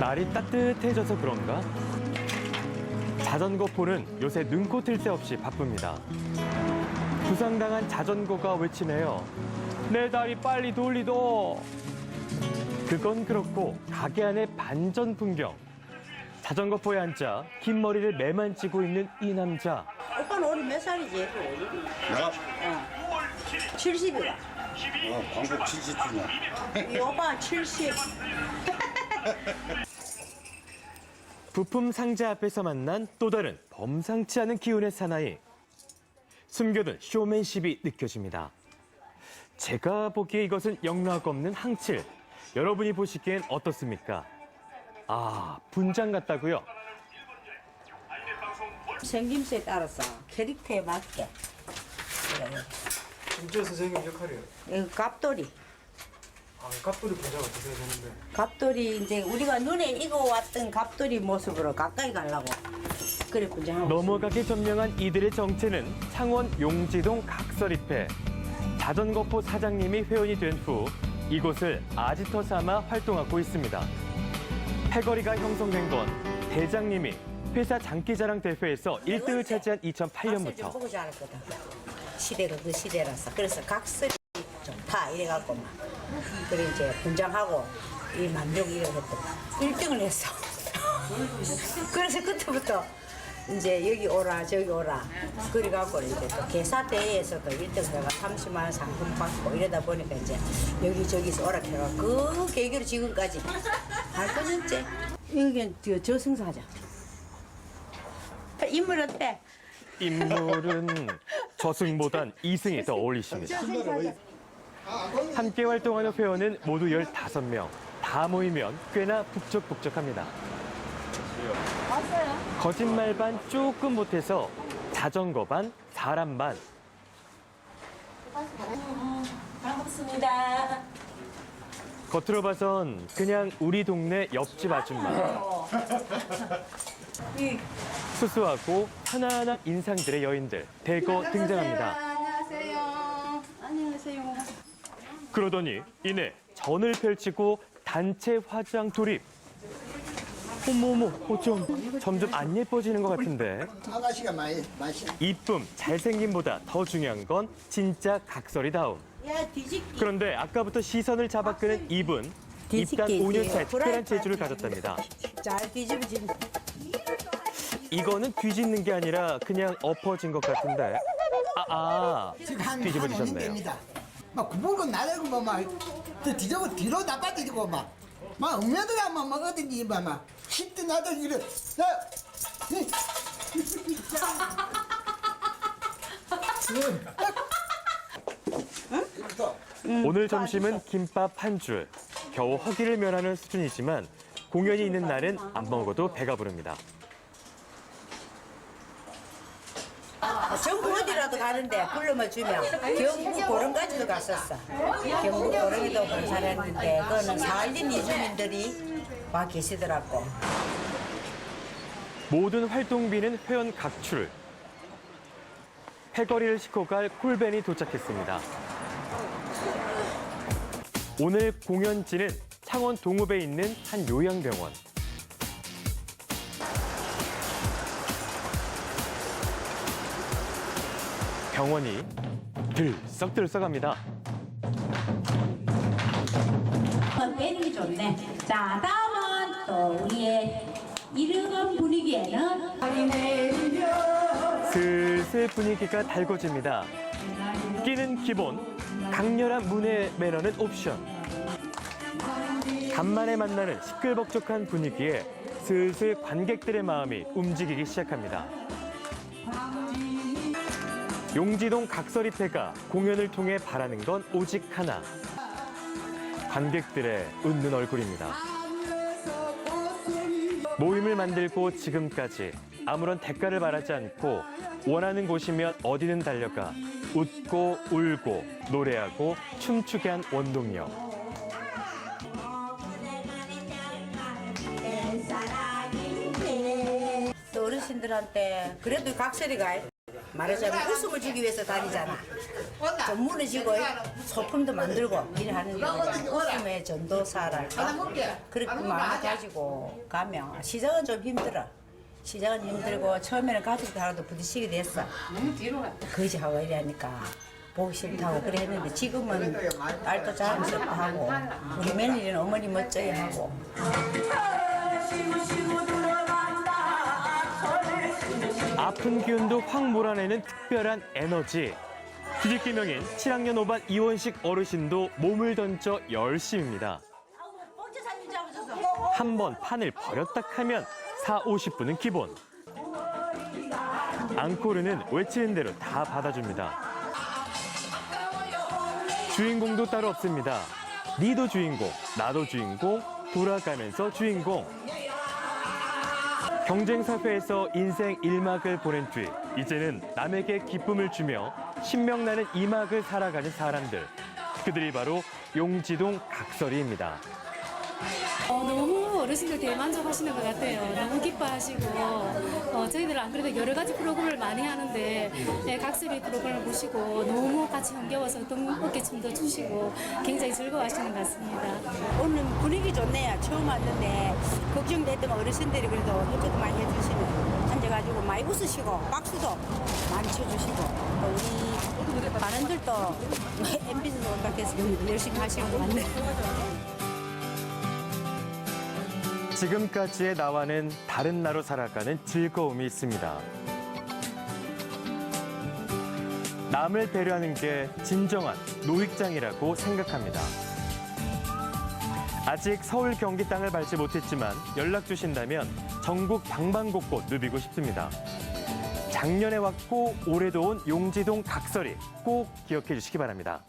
날이 따뜻해져서 그런가? 자전거 포는 요새 눈코 틀 새 없이 바쁩니다. 부상당한 자전거가 외치네요. 내 다리 빨리 돌리도! 그건 그렇고 가게 안의 반전 풍경. 자전거 포에 앉아 긴 머리를 매만지고 있는 이 남자. 오빠는 올해 몇 살이지? 내가 어. 70이라. 어, 광복 70주년. 이 오빠 70. 부품 상자 앞에서 만난 또 다른 범상치 않은 기운의 사나이. 숨겨둔 쇼맨십이 느껴집니다. 제가 보기에 이것은 영락 없는 항칠. 여러분이 보시기엔 어떻습니까? 아, 분장 같다고요? 생김새에 따라서 캐릭터에 맞게. 그래. 진짜 선생님 역할이에요. 이거 갑돌이. 아, 깍두리 어떻게 해야 되는데. 갑돌이 이제 우리가 눈에 익어왔던 갑돌이 모습으로 가까이 가려고. 그래 분장하고. 넘어가기 점령한 이들의 정체는 창원 용지동 각설입회. 자전거포 사장님이 회원이 된 후 이곳을 아지터 삼아 활동하고 있습니다. 패거리가 형성된 건 대장님이 회사 장기자랑 대회에서 1등을 차지한 각설이 좀 2008년부터 보고 자랐거든. 시대가 그 시대라서. 그래서 각설이 좋다 이래갖고 막. 그래 이제 분장하고 이 만족 이래갖고 1등을 했어. 그래서 그때부터 이제 여기 오라 저기 오라 그래갖고 이제 또 개사대회에서도 1등 내가 30만 원 상금 받고 이러다 보니까 이제 여기저기서 오락해가 그 계기로 지금까지 할 거는지 여기 저 저승사자 인물 어때? 인물은 저승보단 이승이 더 어울리십니다. 함께 활동하는 회원은 모두 15명. 다 모이면 꽤나 북적북적합니다. 거짓말 반 조금 못해서 자전거 반, 사람 반. 반갑습니다. 겉으로 봐선 그냥 우리 동네 옆집 아줌마. 수수하고 편안한 인상들의 여인들 대거 등장합니다. 안녕하세요. 안녕하세요. 그러더니 이내 전을 펼치고 단체 화장 돌입. 어머 어머, 어쩜 점점 안 예뻐지는 것 같은데. 아가씨가 많이 맛이. 이쁨, 잘생김보다 더 중요한 건 진짜 각설이다움. 야 뒤집기. 그런데 아까부터 시선을 잡아끄는 이분. 입단 뒤집기. 5년차의 특별한 재주를. 가졌답니다. 잘 뒤집어진. 이거는 뒤집는 게 아니라 그냥 엎어진 것 같은데. 아, 아, 지금 한, 뒤집어지셨네요. 한 5년 됩니다. 막 구멍은 나르고 뭐, 막, 또 뒤집어 뒤로 나빠지고 막, 막 엉매들아 막, 막 어딘지 막, 막, 히트 나도 이래. 오늘 점심은 김밥 한 줄. 겨우 허기를 면하는 수준이지만 공연이 있는 날은 안 먹어도 배가 부릅니다. 전국 어디라도 가는데 불러만 주면 경북 고령까지도 갔었어. 경북 고령에도 봉사했는데 그거는 사할린 이주민들이 와 계시더라고. 모든 활동비는 회원 각출. 패거리를 싣고 갈 콜벤이 도착했습니다. 오늘 공연지는 창원 동읍에 있는 한 요양병원. 병원이 들썩들썩합니다. 빼는 좋네. 자, 다음은 또 우리의 이르는 분위기에는 슬슬 분위기가 달궈집니다. 끼는 기본, 강렬한 문의 매너는 옵션. 간만에 만나는 시끌벅적한 분위기에 슬슬 관객들의 마음이 움직이기 시작합니다. 용지동 각설이패가 공연을 통해 바라는 건 오직 하나. 관객들의 웃는 얼굴입니다. 모임을 만들고 지금까지 아무런 대가를 바라지 않고 원하는 곳이면 어디든 달려가 웃고 울고 노래하고 춤추게 한 원동력. 또 어르신들한테 그래도 각설이가 말하자면 웃음을 주기 위해서 다니잖아. 좀 무너지고 소품도 만들고 일하는데 웃음의 전도사랄까? 그렇게 마음 가지고 가면 시작은 좀 힘들어. 시작은 힘들고 처음에는 가족도 하나도 부딪히게 됐어. 거지하고 이러니까 보기 싫다고 그래 했는데 지금은 딸도 자랑스럽고 하고 우리 며느리는 어머니 멋져야 하고 아픈 기운도 확 몰아내는 특별한 에너지. 뒤집기 명인 7학년 5반 이원식 어르신도 몸을 던져 열심입니다. 한 번 판을 버렸다 하면 4, 50분은 기본. 앙코르는 외치는 대로 다 받아줍니다. 주인공도 따로 없습니다. 니도 주인공, 나도 주인공, 돌아가면서 주인공. 경쟁 사회에서 인생 1막을 보낸 뒤 이제는 남에게 기쁨을 주며 신명나는 2막을 살아가는 사람들. 그들이 바로 용지동 각설이입니다. 어, 너무 어르신들 대만족하시는 것 같아요. 너무 기뻐하시고 어, 저희들은 안 그래도 여러 가지 프로그램을 많이 하는데 네, 각설이 프로그램을 보시고 너무 같이 흥겨워서 등 어깨춤도 추시고 굉장히 즐거워하시는 것 같습니다. 오늘 분위기 좋네요. 처음 왔는데 걱정됐던 어르신들이 그래도 협조도 많이 해주시네. 앉아가지고 많이 웃으시고 박수도 많이 쳐주시고 또 우리 반원들도 MBC 같아서 열심히 하시는 것 같네요. 지금까지의 나와는 다른 나로 살아가는 즐거움이 있습니다. 남을 배려하는 게 진정한 노익장이라고 생각합니다. 아직 서울 경기 땅을 밟지 못했지만 연락 주신다면 전국 방방곡곡 누비고 싶습니다. 작년에 왔고 올해도 온 용지동 각설이 꼭 기억해 주시기 바랍니다.